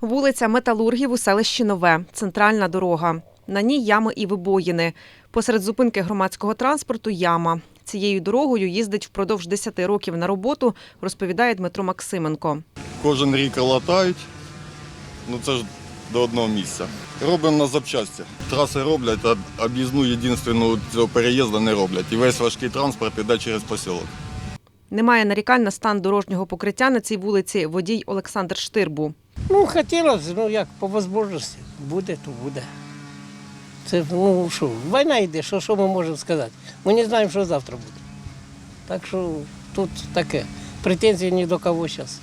Вулиця Металургів у селищі Нове, центральна дорога. На ній ями і вибоїни. Посеред зупинки громадського транспорту яма. Цією дорогою їздить впродовж 10 років на роботу, розповідає Дмитро Максименко. Кожен рік латають, ну це ж до одного місця. Робимо на запчасті. Траси роблять, а об'їзну єдинственну цього переїзду не роблять. І весь важкий транспорт іде через посілок. Немає нарікань на стан дорожнього покриття на цій вулиці водій Олександр Штирбу. Ну, хотілося, ну як, по можливості. Буде, то буде. Це, ну що, війна йде, що, що ми можемо сказати? Ми не знаємо, що завтра буде. Так що тут таке. Претензій ні до кого зараз.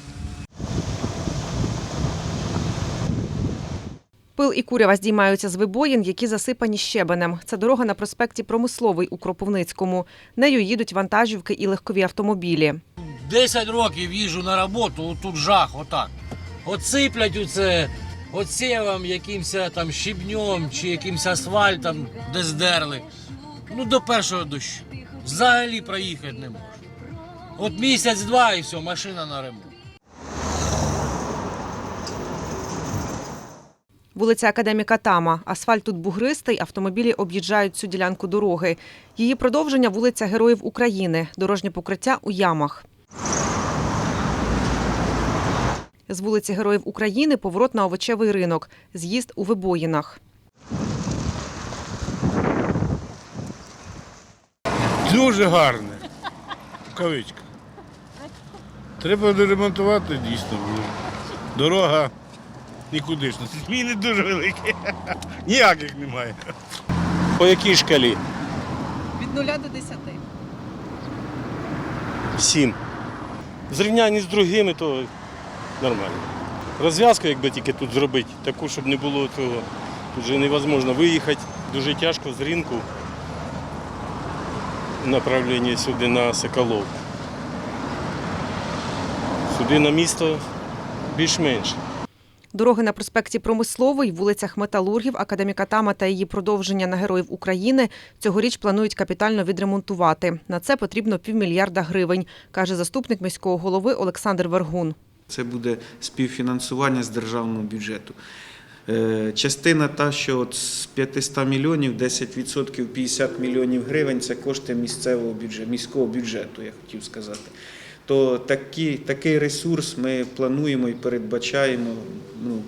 Пил і курява здіймаються з вибоїн, які засипані щебенем. Це дорога на проспекті Промисловий у Кропивницькому. Нею їдуть вантажівки і легкові автомобілі. 10 років їжджу на роботу, тут жах, отак. От сиплять оце, оцєвом якимось там щебнем чи якимось асфальтом, де здерли. Ну до першого дощу. Взагалі проїхати не можу. От місяць-два і все, машина на ремонт. Вулиця Академіка Тама. Асфальт тут бугристий, автомобілі об'їжджають цю ділянку дороги. Її продовження вулиця Героїв України. Дорожнє покриття у ямах. З вулиці Героїв України поворот на овочевий ринок. З'їзд у вибоїнах. Дуже гарне. Кавичка. Треба доремонтувати дійсно. Дорога нікудишна. Зміни дуже великі. Ніяких немає. По якій шкалі? Від 0 до 10. Сім. В зрівнянні з другими, то нормально. Розв'язку, якби тільки тут зробити, таку, щоб не було цього. Тут вже невозможно виїхати. Дуже тяжко з ринку. Направлення сюди на Соколов. Сюди на місто більш-менш. Дороги на проспекті Промисловий, вулицях Металургів, Академіка Тама та її продовження на Героїв України цьогоріч планують капітально відремонтувати. На це потрібно півмільярда гривень, каже заступник міського голови Олександр Вергун. Це буде співфінансування з державного бюджету. Е, Частина та, що от з 500 мільйонів, 10% 50 мільйонів гривень це кошти місцевого бюджету, міського бюджету, я хотів сказати. То такі, такий ресурс ми плануємо і передбачаємо ну,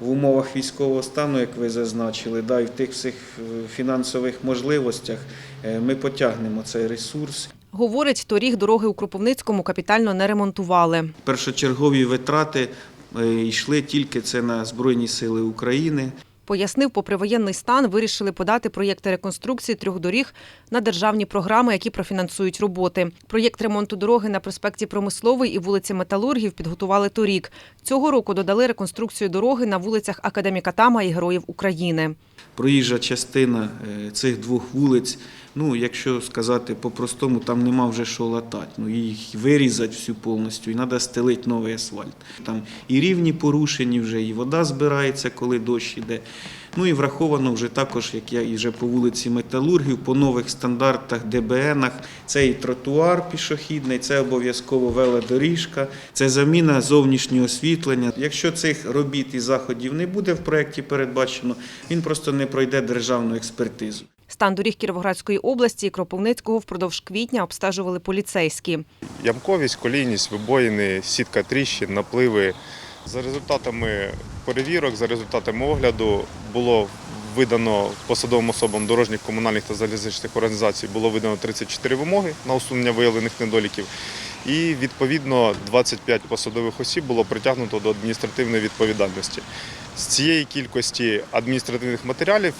в умовах військового стану, як ви зазначили, да, і в тих всіх е, фінансових можливостях е, ми потягнемо цей ресурс. Говорить, торік дороги у Кропивницькому капітально не ремонтували. Першочергові витрати е, йшли тільки це на Збройні Сили України. Пояснив, попри воєнний стан, вирішили подати проєкти реконструкції трьох доріг на державні програми, які профінансують роботи. Проєкт ремонту дороги на проспекті Промисловий і вулиці Металургів підготували торік. Цього року додали реконструкцію дороги на вулицях Академіка Тама і Героїв України. Проїжджа частина е, цих двох вулиць, ну, якщо сказати по-простому, там нема вже що латати. Ну, їх вирізати всю повністю і треба стелити новий асфальт. Там і рівні порушені вже, і вода збирається, коли дощ іде. Ну і враховано вже також, як я і вже по вулиці Металургів, по нових стандартах ДБНах. Це і тротуар пішохідний, це обов'язково велодоріжка, це заміна зовнішнього освітлення. Якщо цих робіт і заходів не буде в проєкті передбачено, він просто не пройде державну експертизу. Стан доріг Кіровоградської області і Кропивницького впродовж квітня обстежували поліцейські. ямковість, колійність, вибоїни, сітка тріщин, напливи. За результатами перевірок, за результатами огляду було видано посадовим особам дорожніх, комунальних та залізничних організацій було видано 34 вимоги на усунення виявлених недоліків. І відповідно 25 посадових осіб було притягнуто до адміністративної відповідальності. З цієї кількості адміністративних матеріалів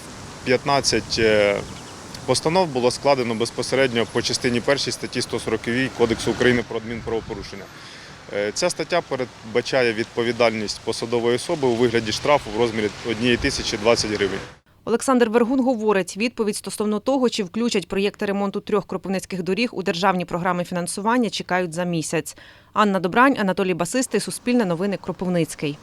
15 е, постанов було складено безпосередньо по частині першій статті 140 Кодексу України про адмінправопорушення. Е, Ця стаття передбачає відповідальність посадової особи у вигляді штрафу в розмірі 1 тисячі 20 гривень. Олександр Вергун говорить, відповідь стосовно того, чи включать проєкти ремонту трьох кропивницьких доріг у державні програми фінансування, чекають за місяць. Анна Добрань, Анатолій Басистий, Суспільне новини, Кропивницький.